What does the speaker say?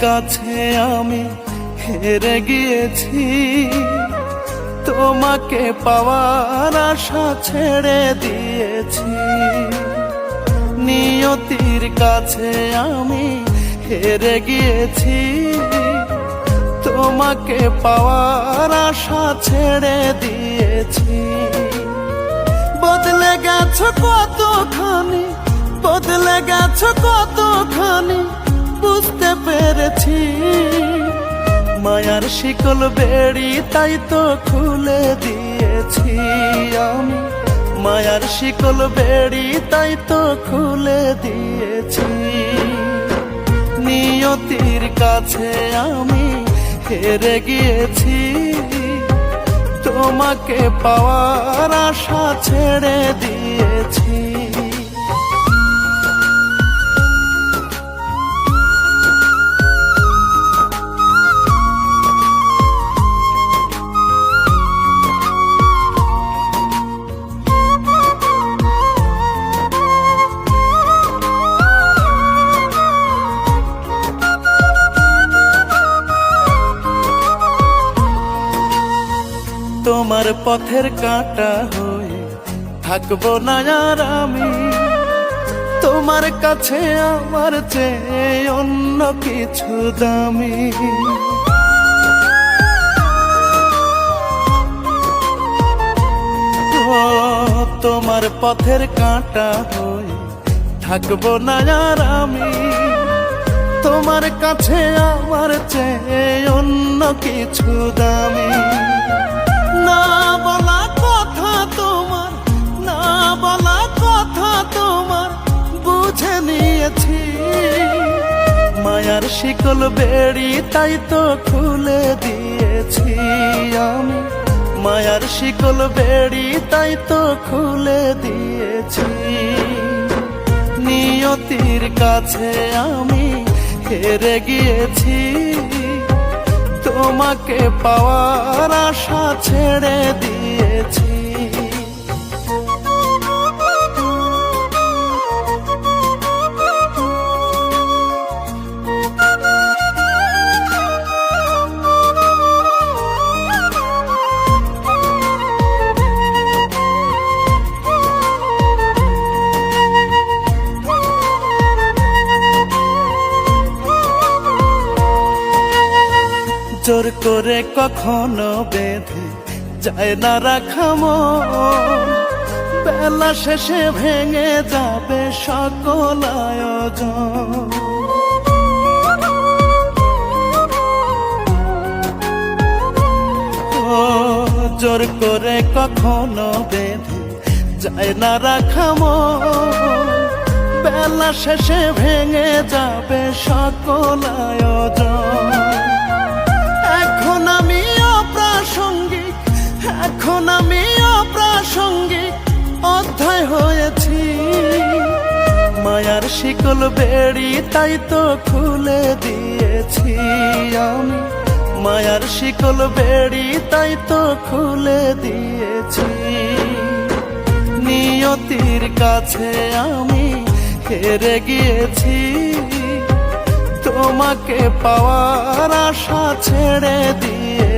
কাছে আমি হেরে গিয়েছি। তোমাকে পাওয়ার আশা ছেড়ে দিয়েছি। নিয়তির কাছে আমি হেরে গিয়েছি। তোমাকে পাওয়ার আশা ছেড়ে দিয়েছি। বদলে গেছো কতখানি, বদলে গেছো কতখানি বুঝতে পেরেছি। মায়ার শিকল বেড়ি তাই তো খুলে দিয়েছি আমি। মায়ার শিকল বেড়ি তাই তো খুলে দিয়েছি। নিয়তির কাছে আমি হেরে গিয়েছি। তোমাকে পাওয়ার আশা ছেড়ে দিয়েছি। তোমার পথের কাঁটা হয়ে থাকব না আর আমি। তোমার কাছে আমার চেয়ে অন্য কিছু দামি। তোমার পথের কাঁটা হয়ে থাকব না আর আমি। তোমার কাছে আমার চেয়ে অন্য কিছু দামি। না বলা কথা তোমার, না বলা কথা তোমার, বুঝে নিয়েছি। মায়ার শিকল বেড়ি তাই তো খুলে দিয়েছি আমি। মায়ার শিকল বেড়ি তাই তো খুলে দিয়েছি। নিয়তির কাছে আমি হেরে গিয়েছি। তোমাকে পাওয়ার আশা ছেড়ে দিয়েছি। জোর করে কখনো বেঁধে যায় না রাখাম বেলা শেষে ভেঙে যাবে সকল আয়োজন। জোর করে কখনো বেঁধে যায় না রাখাম বেলা শেষে ভেঙে যাবে সকল আয়োজন। অপ্রাসঙ্গিক এখন আমি অপ্রাসঙ্গিক। অধ্যায় হয়েছি। মায়ার শিকল বেড়ি তাই তো খুলে দিয়েছি আমি। মায়ার শিকল বেড়ি তাই তো খুলে দিয়েছি। নিয়তির কাছে আমি হেরে গিয়েছি। তোমাকে পাওয়ার আশা ছেড়ে দিয়ে